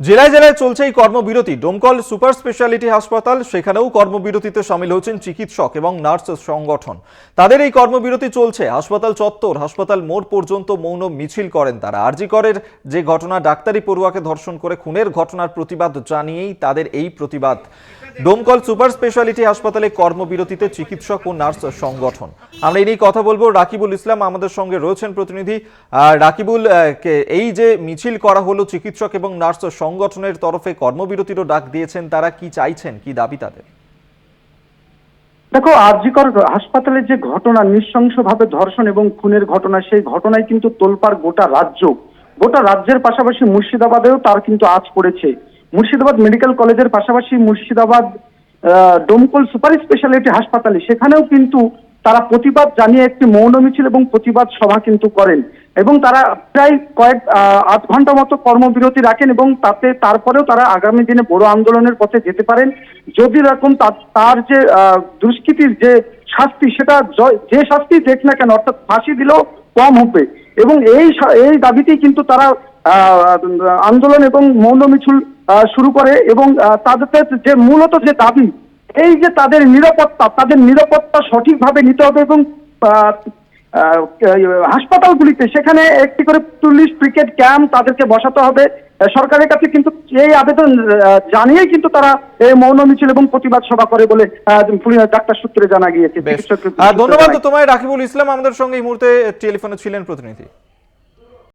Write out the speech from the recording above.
জেলায় জেলায় চলছে এই কর্মবিরতি। ডোমকল সুপার স্পেশালিটি হাসপাতাল, সেখানেও কর্মবিরতিতে সামিল হচ্ছেন চিকিৎসক এবং নার্স সংগঠন। তাদের এই কর্মবিরতি চলছে। হাসপাতাল চত্বর, হাসপাতাল মোড় পর্যন্ত মৌন মিছিল করেন তারা। আরজি করের যে ঘটনা, ডাক্তারি পড়ুয়াকে ধর্ষণ করে খুনের ঘটনার প্রতিবাদ জানিয়েই তাদের এই প্রতিবাদ। ডোমকল সুপার স্পেশালিটি হাসপাতালে কর্মবিরতিতে চিকিৎসক ও নার্স সংগঠন। আমরা এই নিয়ে কথা বলব। রাকিবুল ইসলাম আমাদের সঙ্গে রয়েছেন প্রতিনিধি। রাকিবুল এই যে মিছিল করা হলো চিকিৎসক এবং নার্স সংগঠনের তরফে কর্মবিরতিরও ডাক দিয়েছেন, তারা কি চাইছেন, কি দাবি তাদের? দেখো, আরজিকর হাসপাতালে যে ঘটনা, নৃশংসভাবে ধর্ষণ এবং খুনের ঘটনা, সেই ঘটনায় কিন্তু তোলপাড় গোটা রাজ্য। গোটা রাজ্যের পাশাপাশি মুর্শিদাবাদেও তার কিন্তু আজ পড়েছে। মুর্শিদাবাদ মেডিকেল কলেজের পাশাপাশি মুর্শিদাবাদ ডোমকল সুপার স্পেশালিটি হাসপাতালে, সেখানেও কিন্তু তারা প্রতিবাদ জানিয়ে একটি মৌন মিছিল এবং প্রতিবাদ সভা কিন্তু করেন। এবং তারা প্রায় কয়েক আধ ঘণ্টা মতো কর্মবিরতি রাখেন এবং তাতে তারপরেও তারা আগামী দিনে বড় আন্দোলনের পথে যেতে পারেন। যদি এরকম তার- যে দুষ্কৃতির যে শাস্তি, সেটা যে শাস্তি দেখ না কেন, অর্থাৎ ফাঁসি দিলেও কম হবে। এবং এই এই দাবিতেই কিন্তু তারা আন্দোলন এবং মৌন মিছিল শুরু করে এবং তাদের যে মূলত যে দাবি এই যে তাদের নিরাপত্তা তাদের নিরাপত্তা সঠিকভাবে নিতে হবে এবং হাসপাতালগুলিতে সেখানে একটি করে পুলিশ ক্রিকেট ক্যাম্প তাদেরকে বসাতে হবে। সরকারের কাছে কিন্তু এই আবেদন জানিয়েই কিন্তু তারা এই মৌন মিছিল এবং প্রতিবাদ সভা করে বলে ডাক্তার সূত্রে জানা গিয়েছে ধন্যবাদ তোমায় রাকিবুল ইসলাম আমাদের সঙ্গে এই মুহূর্তে টেলিফোনে ছিলেন প্রতিনিধি।